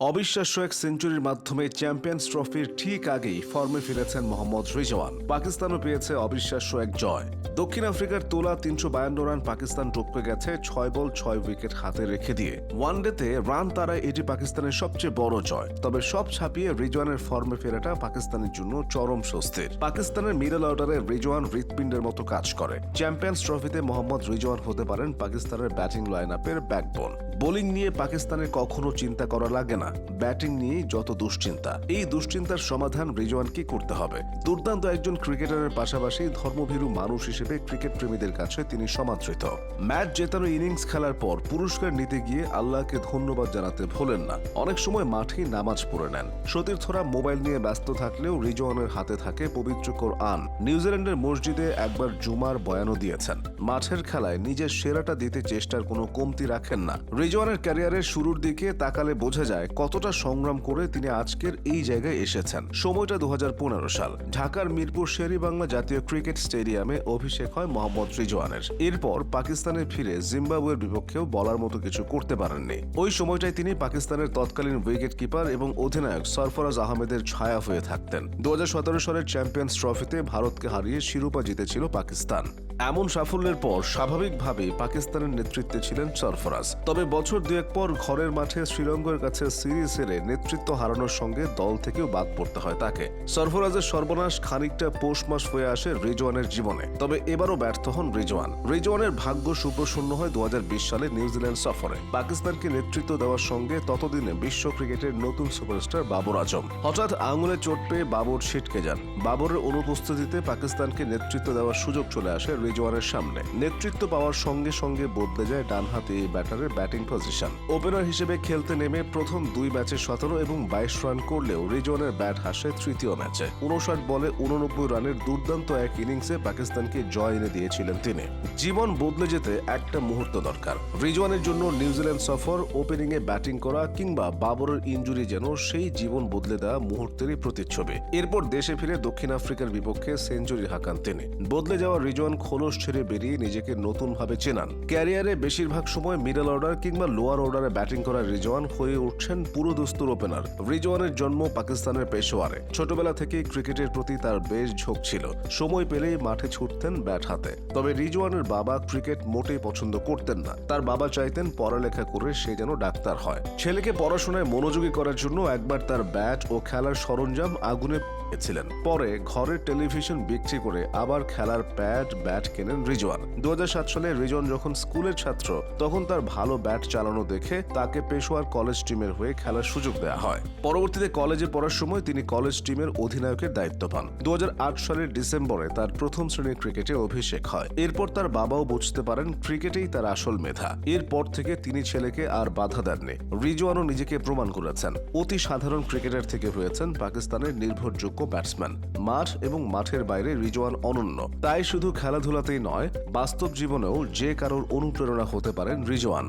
অবিশ্বাস্য এক সেঞ্চুরির মাধ্যমে চ্যাম্পিয়ন্স ট্রফির ঠিক আগেই ফর্মে ফিরেছেন মোহাম্মদ রিজওয়ান। পাকিস্তানও পেয়েছে অবিশ্বাস্য এক জয়। দক্ষিণ আফ্রিকার তোলা তিনশো বায়ান্ন রান পাকিস্তান টপকে গেছে ছয় বল, ছয় উইকেট হাতে রেখে দিয়ে। ওয়ানডেতে রান তারায় এটি পাকিস্তানের সবচেয়ে বড় জয়। তবে সব ছাপিয়ে রিজওয়ানের ফর্মে ফেরাটা পাকিস্তানের জন্য চরম স্বস্তির। পাকিস্তানের মিডল অর্ডারে রিজওয়ান হৃৎপিণ্ডের মতো কাজ করে। চ্যাম্পিয়ন্স ট্রফিতে মোহাম্মদ রিজওয়ান হতে পারেন পাকিস্তানের ব্যাটিং লাইন আপের ব্যাকবোন বোলিং নিয়ে পাকিস্তানের কখনো চিন্তা করা লাগে না। ব্যাটিং নিয়েই যত দুশ্চিন্তা, এই দুশ্চিন্তার সমাধান রিজওয়ানকে করতে হবে। দুর্দান্ত একজন ক্রিকেটারের পাশাপাশি ধর্মভীরু মানুষ হিসেবে ক্রিকেট প্রেমীদের কাছে তিনি সমাদৃত। ম্যাচ জেতানো ইনিংস খেলার পর পুরস্কার নিতে গিয়ে আল্লাহকে ধন্যবাদ জানাতে ভোলেন না। অনেক সময় মাঠেই নামাজ পড়ে নেন। সতীর্থরা মোবাইল নিয়ে ব্যস্ত থাকলেও রিজওয়ানের হাতে থাকে পবিত্র কোরআন। নিউজিল্যান্ডের মসজিদে একবার জুমার বয়ানও দিয়েছেন। মাঠের খেলায় নিজের সেরাটা দিতে চেষ্টার কোনো কমতি রাখেন না। রিজওয়ানের ক্যারিয়ারের শুরুর দিকে তাকালে বোঝা যায় কতটা সংগ্রাম করে তিনি আজকের এই জায়গায় এসেছেন। সময়টা দু হাজার পনেরো সাল। ঢাকার মিরপুর শেরি বাংলা জাতীয় ক্রিকেট স্টেডিয়ামে অভিষেক হয় মোহাম্মদ রিজওয়ানের। এরপর পাকিস্তানে ফিরে জিম্বাবুয়ের বিপক্ষেও বলার মতো কিছু করতে পারেননি। ওই সময়টায় তিনি পাকিস্তানের তৎকালীন উইকেট কিপার এবং অধিনায়ক সরফরাজ আহমেদের ছায়া হয়ে থাকতেন। দুহাজার সতেরো সালের চ্যাম্পিয়ন্স ট্রফিতে ভারতকে হারিয়ে শিরোপা জিতেছিল পাকিস্তান। এমন সাফল্যের পর স্বাভাবিকভাবে পাকিস্তানের নেতৃত্বে ছিলেন সরফরাজ। তবে বছর দুয়েক পর ঘরের মাঠে শ্রীলঙ্কার কাছে সিরিজ হেরে নেতৃত্ব হারানোর সঙ্গে দল থেকেও বাদ পড়তে হয় তাকে। সরফরাজের সর্বনাশ খানিকটা পৌষ মাস হয়ে আসে রিজওয়ানের জীবনে। তবে এবারও ব্যর্থ হন রিজওয়ান। রিজওয়ানের ভাগ্য সুপ্রসন্ন হয় দু হাজার বিশ সালে নিউজিল্যান্ড সফরে। পাকিস্তানকে নেতৃত্ব দেওয়ার সঙ্গে ততদিনে বিশ্ব ক্রিকেটের নতুন সুপারস্টার বাবর আজম। হঠাৎ আঙুলে চোট পেয়ে বাবর ছিটকে যান। বাবরের অনুপস্থিতিতে পাকিস্তানকে নেতৃত্ব দেওয়ার সুযোগ চলে আসে রিজওয়ানের সামনে। নেতৃত্ব পাওয়ার সঙ্গে সঙ্গে বদলে যায় ডানহাতে ব্যাটারের ব্যাটিং পজিশন। ওপেনার হিসেবে খেলতে নেমে প্রথম দুই ম্যাচে সতেরো এবং বাইশ রান করলেও রিজওয়ানের ব্যাট হাসে তৃতীয় ম্যাচে। উনষাট বলে উননব্বই রানের দুর্দান্ত এক ইনিংসে পাকিস্তানকে জয় এনে দিয়েছিলেন তিনি। জীবন বদলে যেতে একটা মুহূর্ত দরকার। রিজওয়ানের জন্য নিউজিল্যান্ড সফর ওপেনিং এ ব্যাটিং করা কিংবা বাবরের ইঞ্জুরি যেন সেই জীবন বদলে দেওয়া মুহূর্তেরই প্রতিচ্ছবি। এরপর দেশে ফিরে দক্ষিণ আফ্রিকার বিপক্ষে সেঞ্চুরি হাঁকান তিনি। বদলে যাওয়া রিজওয়ান খোলস ছেড়ে বেরিয়ে নিজেকে নতুনভাবে চেনান। ক্যারিয়ারে বেশিরভাগ সময় মিডল অর্ডার কিংবা লোয়ার অর্ডারে ব্যাটিং করা রিজওয়ান হয়ে উঠছেন পুরো দস্তুর ওপেনার। রিজওয়ানের জন্ম পাকিস্তানের পেশোয়ারে। ছোটবেলা থেকেই ক্রিকেটের প্রতি তার বেশ ঝোঁক ছিল। সময় পেলেই মাঠে ছুটতেন ব্যাট হাতে। তবে রিজওয়ানের বাবা ক্রিকেট মোটেই পছন্দ করতেন না। তার বাবা চাইতেন পড়ালেখা করে সে যেন ডাক্তার হয়। ছেলেকে পড়াশোনায় মনোযোগী করার জন্য একবার তার ব্যাট ও খেলার সরঞ্জাম আগুনে পরে ঘরের টেলিভিশন বিক্রি করে আবার খেলার প্যাড, ব্যাট কেনেন রিজওয়ান। দু হাজার সাত সালে রিজওয়ান যখন স্কুলের ছাত্র, তখন তার ভালো ব্যাট চালানো দেখে তাকে পেশোয়ার কলেজ টিমের হয়ে খেলার সুযোগ দেওয়া হয়। পরবর্তীতে কলেজে পড়ার সময় তিনি কলেজ টিমের অধিনায়কের দায়িত্ব পান। দু সালের ডিসেম্বরে তার প্রথম শ্রেণির ক্রিকেটে অভিষেক হয়। এরপর তার বাবাও বুঝতে পারেন ক্রিকেটেই তার আসল মেধা। এরপর থেকে তিনি ছেলেকে আর বাধা দেননি। রিজওয়ানও নিজেকে প্রমাণ করেছেন। অতি সাধারণ ক্রিকেটার থেকে হয়েছেন পাকিস্তানের নির্ভরযোগ্য ব্যাটসম্যান। মাঠ এবং মাঠের বাইরে রিজওয়ান অনন্য। তাই শুধু খেলাধুলাতেই নয় বাস্তব জীবনেও যে কারোর অনুপ্রেরণা হতে পারেন রিজওয়ান।